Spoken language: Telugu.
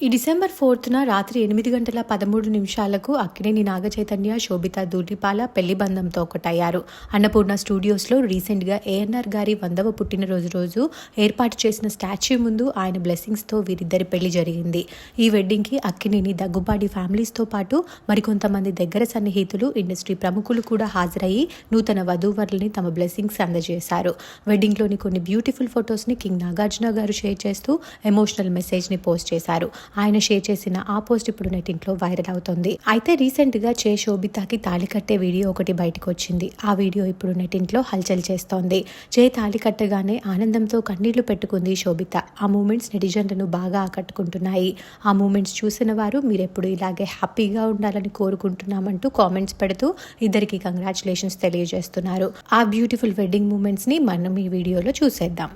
ఈ డిసెంబర్ ఫోర్త్న రాత్రి ఎనిమిది గంటల పదమూడు నిమిషాలకు అక్కినేని నాగచైతన్య శోభిత దూటిపాల పెళ్ళి బంధంతో ఒకటయ్యారు. అన్నపూర్ణ స్టూడియోస్లో రీసెంట్గా ఏఎన్ఆర్ గారి వందవ పుట్టినరోజు రోజు ఏర్పాటు చేసిన స్టాచ్యూ ముందు ఆయన బ్లెస్సింగ్స్తో వీరిద్దరి పెళ్ళి జరిగింది. ఈ వెడ్డింగ్కి అక్కినేని దగ్గుబాటి ఫ్యామిలీస్తో పాటు మరికొంతమంది దగ్గర సన్నిహితులు ఇండస్ట్రీ ప్రముఖులు కూడా హాజరయ్యి నూతన వధూవరుల్ని తమ బ్లెస్సింగ్స్ అందజేశారు. వెడ్డింగ్లోని కొన్ని బ్యూటిఫుల్ ఫొటోస్ని కింగ్ నాగార్జున గారు షేర్ చేస్తూ ఎమోషనల్ మెసేజ్ని పోస్ట్ చేశారు. ఆయన షేర్ చేసిన ఆ పోస్ట్ ఇప్పుడు నెట్టింట్లో వైరల్ అవుతోంది. అయితే రీసెంట్గా చే శోభితాకి తాళి కట్టే వీడియో ఒకటి బయటకు వచ్చింది ఆ వీడియో ఇప్పుడు నెట్టింట్లో హల్చల్ చేస్తోంది. చే తాళి కట్టగానే ఆనందంతో కన్నీళ్ళు పెట్టుకుంది శోభిత. ఆ మూమెంట్స్ నెటిజన్లను బాగా ఆకట్టుకుంటున్నాయి. ఆ మూమెంట్స్ చూసిన వారు మీరెప్పుడు ఇలాగే హ్యాపీగా ఉండాలని కోరుకుంటున్నామంటూ కామెంట్స్ పెడుతూ ఇద్దరికి కంగ్రాచులేషన్స్ తెలియజేస్తున్నారు. ఆ బ్యూటిఫుల్ వెడ్డింగ్ మూమెంట్స్ని మనం ఈ వీడియోలో చూసేద్దాం.